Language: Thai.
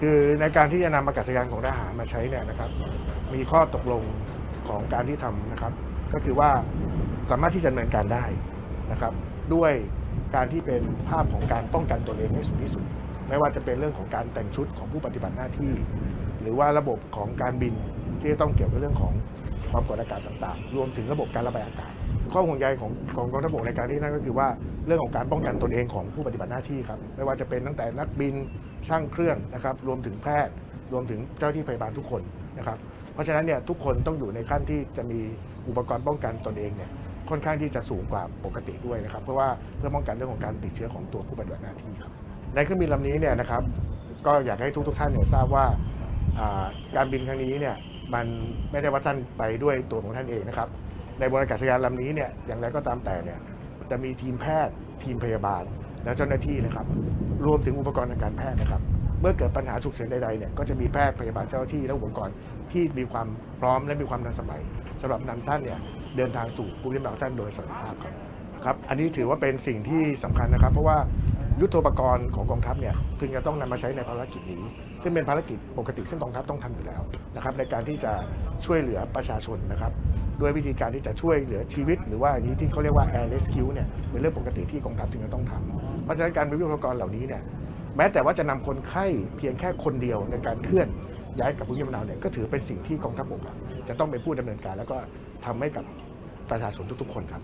คือในการที่จะนำอากาศยานของทหารมาใช้เนี่ยนะครับมีข้อตกลงของการที่ทำนะครับ ก็คือว่าสามารถที่จะดำเนินการได้นะครับ ด้วยการที่เป็นภาพของการป้องกันตัวเองให้สูงที่สุด ไม่ว่าจะเป็นเรื่องของการแต่งชุดของผู้ปฏิบัติหน้าที่ หรือว่าระบบของการบินที่จะต้องเกี่ยวกับเรื่องของความกดอากาศต่างๆ รวมถึงระบบการระบายอากาศ ข้อห่วงใยของของกองทัพบกในการที่นั่นก็คือว่าเรื่องของการป้องกันตนเองของผู้ปฏิบัติหน้าที่ครับไม่ว่าจะเป็นตั้งแต่นักบินช่างเครื่องนะครับรวมถึงแพทย์ รวมถึงเจ้าหน้าที่พยาบาลทุกคนนะครับเพราะฉะนั้นเนี่ยทุกคนต้องอยู่ในขั้นที่จะมีอุปกรณ์ป้องกันตนเองเนี่ยค่อนข้างที่จะสูงกว่าปกติด้วยนะครับ เพราะว่าเพื่อป้องกันเรื่องของการติดเชื้อของตัวผู้ปฏิบัติหน้าที่ครับในเครื่องบินลำนี้เนี่ยนะครับก็อยากให้ทุกทุกท่านเนี่ยทราบว่าอ่าการบินครั้งนี้เนี่ยมันไม่ได้ว่าท่านไปด้วยตัวของท่านเองนะครับ ในบนอากาศยานลำนี้เนี่ยอย่างไรก็ตามแต่เนี่ยจะมีทีมแพทย์ทีมพยาบาล และเจ้าหน้าที่นะครับ รวมถึงอุปกรณ์ทางการแพทย์นะครับ เมื่อเกิดปัญหาฉุกเฉินใดๆเนี่ยก็จะมีแพทย์พยาบาลเจ้าหน้าที่และอุปกรณ์ที่มีความพร้อมและมีความทันสมัยสำหรับนำท่านเนี่ยเดินทางสู่ภูมิลำเนาท่านโดยสวัสดิภาพครับครับ อันนี้ถือว่าเป็นสิ่งที่สำคัญนะครับ เพราะว่ายุทโธปกรณ์ของกองทัพเนี่ยพึงจะต้องนำมาใช้ในภารกิจนี้ ซึ่งเป็นภารกิจปกติซึ่งกองทัพต้องทำอยู่แล้วนะครับในการที่จะช่วยเหลือประชาชนนะครับ ด้วยวิธีการที่จะช่วยเหลือชีวิต หรือว่าอันนี้ที่เขาเรียกว่า air rescue เนี่ยเป็นเรื่องปกติที่กองทัพจึงจะต้องทำเพราะฉะนั้นการมีวิทยุปกรณ์เหล่านี้เนี่ยแม้แต่ว่าจะนำคนไข้เพียงแค่คนเดียวในการเคลื่อนย้ายกับภูมิลำเนาเนี่ยก็ถือเป็นสิ่งที่กองทัพบกจะต้องเป็นผู้ดำเนินการ แล้วก็ทำให้กับประชาชนทุกๆ คนครับ